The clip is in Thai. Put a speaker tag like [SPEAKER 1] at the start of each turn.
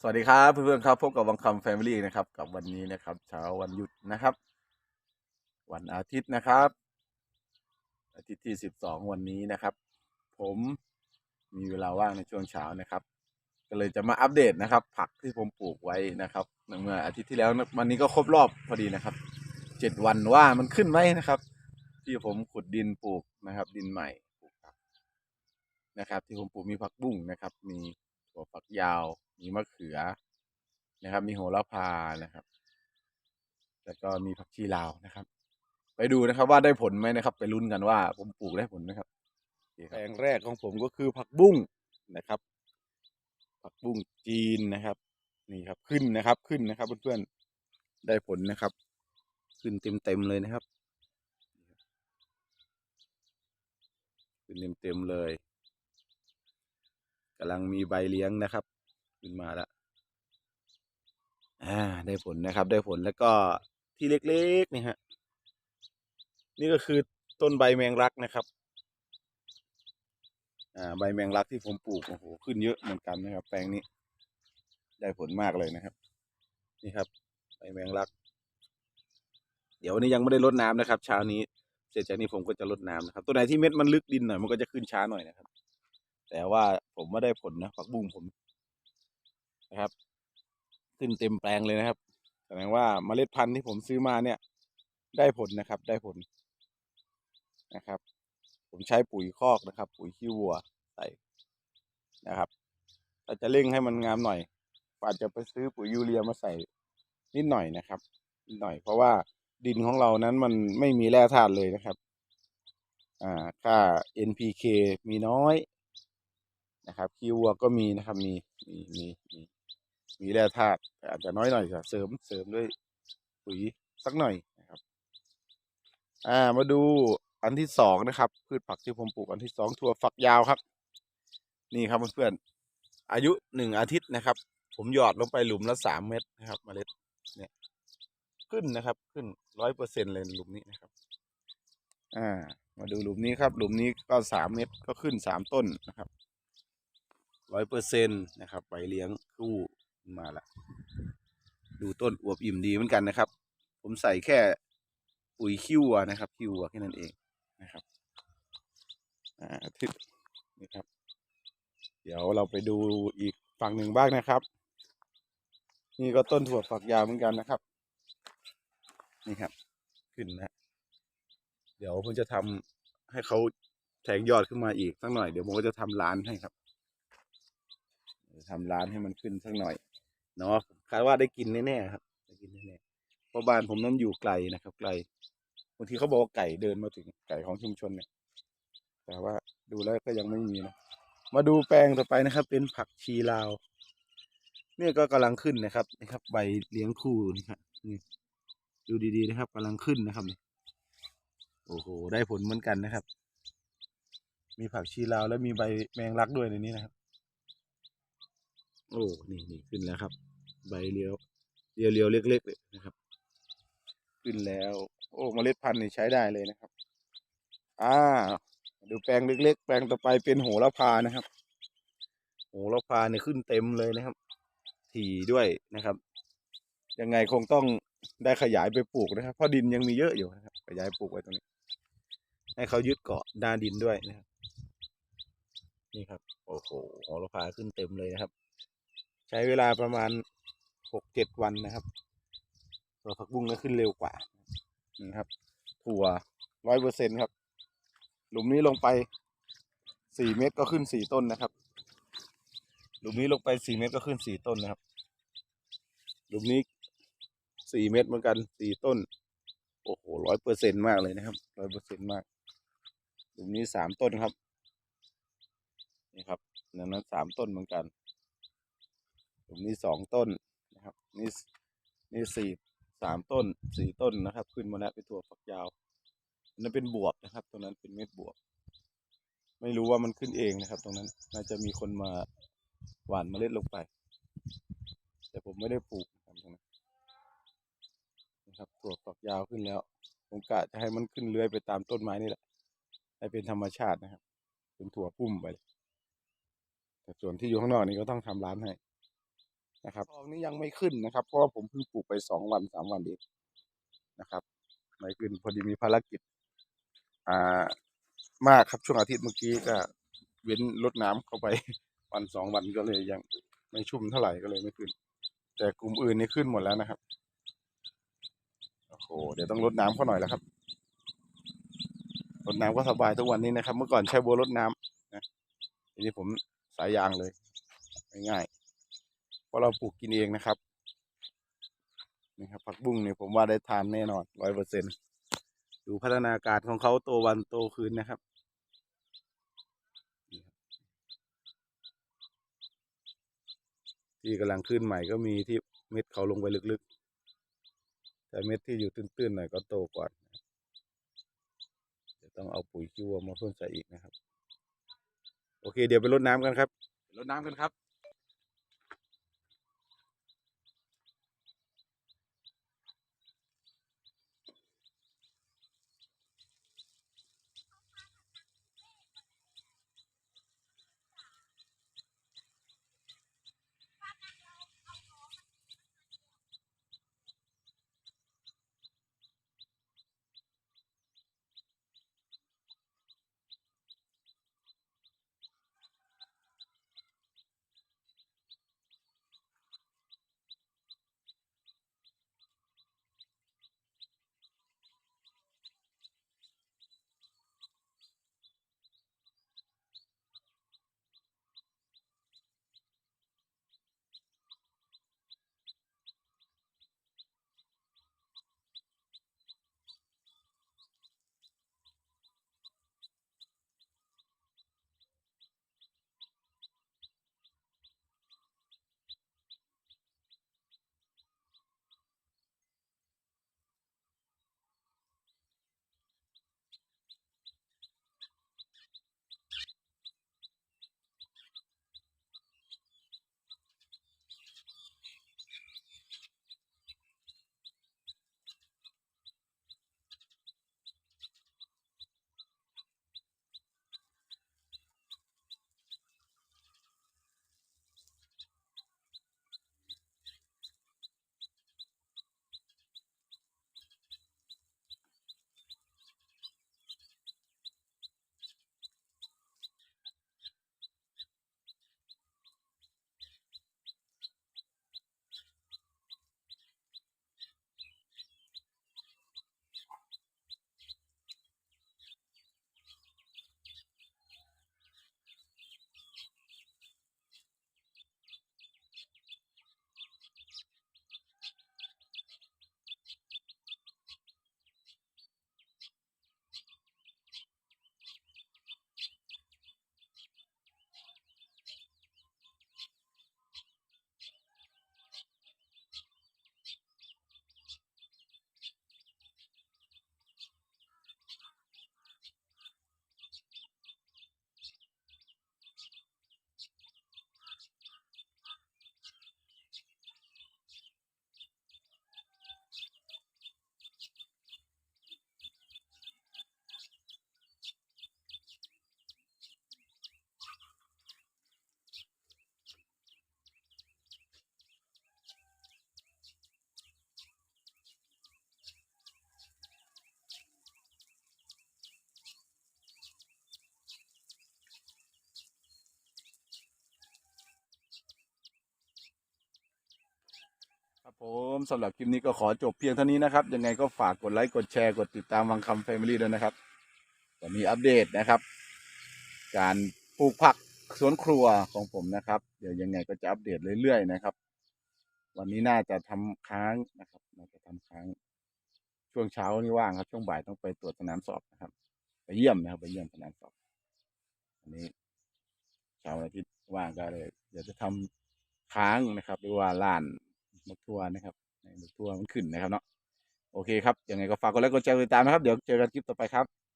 [SPEAKER 1] สวัสดีครับเพื่อนๆครับพบกับวังคำแฟมิลี่นะครับ กับวันนี้นะครับเช้าวันหยุดนะครับ วันอาทิตย์นะครับ อาทิตย์ที่สิบสองวันนี้นะครับ ผมมีเวลาว่างในช่วงเช้านะครับ ก็เลยจะมาอัปเดตนะครับ ผักที่ผมปลูกไว้นะครับเมื่ออาทิตย์ที่แล้ววันนี้ก็ครบรอบพอดีนะครับเจ็ดวันว่ามันขึ้นไหมนะครับ ที่ผมขุดดินปลูกนะครับ ดินใหม่ปลูกผักนะครับ ที่ผมปลูกมีผักบุ้งนะครับ มีถั่วฝักยาว มีมะเขือนะครับ มีโหระพานะครับ แล้วก็มีผักชีลาวนะครับ ไปดูนะครับว่าได้ผลไหมนะครับ ไปลุ้นกันว่าผมปลูกได้ผลไหมครับแปลงแรกของผมก็คือผักบุ้งนะครับ ผักบุ้งจีนนะครับ นี่ครับขึ้นนะครับขึ้นนะครับเพื่อนๆได้ผลนะครับ ขึ้นเต็มๆเลยนะครับ ขึ้นเต็มๆเลยกำลังมีใบเลี้ยงนะครับ ขึ้นมาแล้วอ่าได้ผลนะครับ ได้ผลแล้วก็ที่เล็กๆนี่ฮะนี่ก็คือต้นใบแมงลักนะครับ อ่า ใบแมงลักที่ผมปลูกโอ้โหขึ้นเยอะเหมือนกันนะครับ แปลงนี้ ได้ผลมากเลยนะครับ นี่ครับ ใบแมงลัก เดี๋ยววันนี้ยังไม่ได้รดน้ำนะครับ เช้านี้ เสร็จจากนี้ผมก็จะรดน้ำนะครับ ตัวไหนที่เม็ดมันลึกดินหน่อยมันก็จะขึ้นช้าหน่อยนะครับ แต่ว่าผมไม่ได้ผลนะผักบุ้งผม นะครับ ขึ้นเต็มแปลงเลยนะครับแสดงว่าเมล็ดพันธุ์ที่ผมซื้อมาเนี่ย ได้ผลนะครับ ได้ผลนะครับ ผมใช้ปุ๋ยคอกนะครับ ปุ๋ยขี้วัวใส่นะครับถ้าจะเร่งให้มันงามหน่อยอาจจะไปซื้อปุ๋ยยูเรียมาใส่นิดหน่อยนะครับนิดหน่อยเพราะว่าดินของเรานั้นมันไม่มีแร่ธาตุเลยนะครับ อ่า ค่า NPK มีน้อยนะครับ ขี้วัวก็มีนะครับ มี มี มีมี มีแร่ธาตุอาจจะน้อยหน่อยจะเสริมเสริมด้วยปุ๋ยสักหน่อยนะครับอ่ามาดูอันที่สองนะครับ พืชผักที่ผมปลูกอันที่สองถั่วฝักยาวครับ นี่ครับเพื่อนๆอายุหนึ่งอาทิตย์นะครับ ผมหยอดลงไปหลุมละสามเม็ดนะครับเมล็ดเนี่ยขึ้นนะครับ ขึ้นร้อยเปอร์เซ็นเลยหลุมนี้นะครับ อ่า มาดูหลุมนี้ครับ หลุมนี้ก็สามเม็ดก็ขึ้นสามต้นนะครับร้อยเปอร์เซ็นนะครับใบเลี้ยงคู่ มาละดูต้นอวบอิ่มดีเหมือนกันนะครับ ผมใส่แค่ปุ๋ยคิวนะครับคิวแค่นั้นเองนะครับอ่าที่นี่ครับ เดี๋ยวเราไปดูอีกฝั่งหนึ่งบ้างนะครับ นี่ก็ต้นถั่วฝักยาวเหมือนกันนะครับ นี่ครับ ขึ้นนะเดี๋ยวผมจะทำให้เขาแทงยอดขึ้นมาอีกสักหน่อยเดี๋ยวผมก็จะทำร้านให้ครับจะทำร้านให้มันขึ้นสักหน่อย เนาะคาดว่าได้กินแน่ๆครับได้กินแน่ๆเพราะบ้านผมนั้นอยู่ไกลนะครับ ไกลบางทีเขาบอกว่าไก่เดินมาถึงไก่ของชุมชนเนี่ย แต่ว่าดูแล้วก็ยังไม่มีนะมาดูแปลงต่อไปนะครับ เป็นผักชีลาวเนี่ยก็กำลังขึ้นนะครับนะครับ ใบเลี้ยงคู่นี่ครับนี่ดูดีๆนะครับกำลังขึ้นนะครับนี่โอ้โหได้ผลเหมือนกันนะครับ มีผักชีลาวแล้วมีใบแมงลักด้วยในนี้นะครับ โอ้นี่นี่ขึ้นแล้วครับ ใบเลี้ยวเรียวเรียวๆเล็กๆเลยนะครับ ขึ้นแล้ว โอ้เมล็ดพันธุ์นี่ใช้ได้เลยนะครับ อ่า ดูแปลงเล็ก ๆ แปลงต่อไปเป็นโหระพานะครับ โหระพาเนี่ยขึ้นเต็มเลยนะครับ ถี่ด้วยนะครับ ยังไงคงต้องได้ขยายไปปลูกนะครับ เพราะดินยังมีเยอะอยู่นะครับ ขยายปลูกไว้ตรงนี้ ให้เขายึดเกาะหน้าดินด้วยนะครับ นี่ครับ โอ้โหโหระพาขึ้นเต็มเลยนะครับ ใช้เวลาประมาณ หกเจ็ดวันนะครับตัวผักบุ้งก็ขึ้นเร็วกว่านี่ครับ ถั่วร้อยเปอร์เซ็นครับ หลุมนี้ลงไปสี่เมตรก็ขึ้นสี่ต้นนะครับ หลุมนี้ลงไปสี่เมตรก็ขึ้นสี่ต้นนะครับ หลุมนี้สี่เมตรเหมือนกันสี่ต้น โอ้โหร้อยเปอร์เซ็นมากเลยนะครับร้อยเปอร์เซ็นมาก หลุมนี้สามต้นครับ นี่ครับดังนั้นสามต้นเหมือนกัน หลุมนี้สองต้น นี่นี่สี่สามต้นสี่ต้นนะครับ ขึ้นมาแล้วเป็นถั่วฝักยาวนนั้นเป็นบวบนะครับ ตรงนั้นเป็นเม็ดบวบ ไม่รู้ว่ามันขึ้นเองนะครับ ตรงนั้นน่าจะมีคนมาหว่านเมล็ดลงไป แต่ผมไม่ได้ปลูกนะครับตรงนั้นนะครับถั่วฝักยาวขึ้นแล้วผมกะจะให้มันขึ้นเลื้อยไปตามต้นไม้นี่แหละให้เป็นธรรมชาตินะครับ เป็นถั่วพุ่มไปแต่ส่วนที่อยู่ข้างนอกนี่ก็ต้องทำร้านให้ นะครับตองนี้ยังไม่ขึ้นนะครับ เพราะว่าผมเพิ่งปลูกไปสองวันสามวันเองนะครับ ไม่ขึ้นพอดีมีภารกิจ อ่ามากครับช่วงอาทิตย์เมื่อกี้ก็เว้นรดน้ำเข้าไปวันสองวันก็เลยยังไม่ชุ่มเท่าไหร่ก็เลยไม่ขึ้น แต่กลุ่มอื่นนี่ขึ้นหมดแล้วนะครับโอ้โหเดี๋ยวต้องรดน้ำเขาหน่อยแล้วครับรดน้ำก็สบายทุกวันนี้นะครับ เมื่อก่อนใช้บัวรดน้ำนะทีนี้ผมสายยางเลยง่าย เพราะเราปลูกกินเองนะครับนี่ครับผักบุ้งเนี่ยผมว่าได้ทานแน่นอนร้อยเปอร์เซ็นดูพัฒนาการของเขาโตวันโตคืนนะครับที่กำลังขึ้นใหม่ก็มีที่เม็ดเขาลงไปลึกๆ แต่เม็ดที่อยู่ตื้นๆหน่อยก็โตก่อนเดี๋ยวต้องเอาปุ๋ยคิวมาเพิ่มใส่อีกนะครับ โอเค เดี๋ยวไปรดน้ำกันครับรดน้ำกันครับ ผมสำหรับคลิปนี้ก็ขอจบเพียงเท่านี้นะครับ ยังไงก็ฝากกดไลค์กดแชร์กดติดตามวังคำแฟมิลี่ด้วยนะครับก็มีอัปเดตนะครับ การปลูกผักสวนครัวของผมนะครับ เดี๋ยวยังไงก็จะอัปเดตเรื่อยๆนะครับ วันนี้น่าจะทำค้างนะครับ น่าจะทำค้าง ช่วงเช้านี่ว่างครับ ช่วงบ่ายต้องไปตรวจสนามสอบนะครับ ไปเยี่ยมนะครับไปเยี่ยมสนามสอบอันนี้เช้าอาทิตย์ว่างก็เลยเดี๋ยวจะทำค้างนะครับหรือว่าล้าน มกทัวนะครับให้มกทัวมันขึ้นนะครับเนาะโอเคครับยังไงก็ฝากกดไลค์กดแชร์ติดตามนะครับ เดี๋ยวเจอกันคลิปต่อไปครับ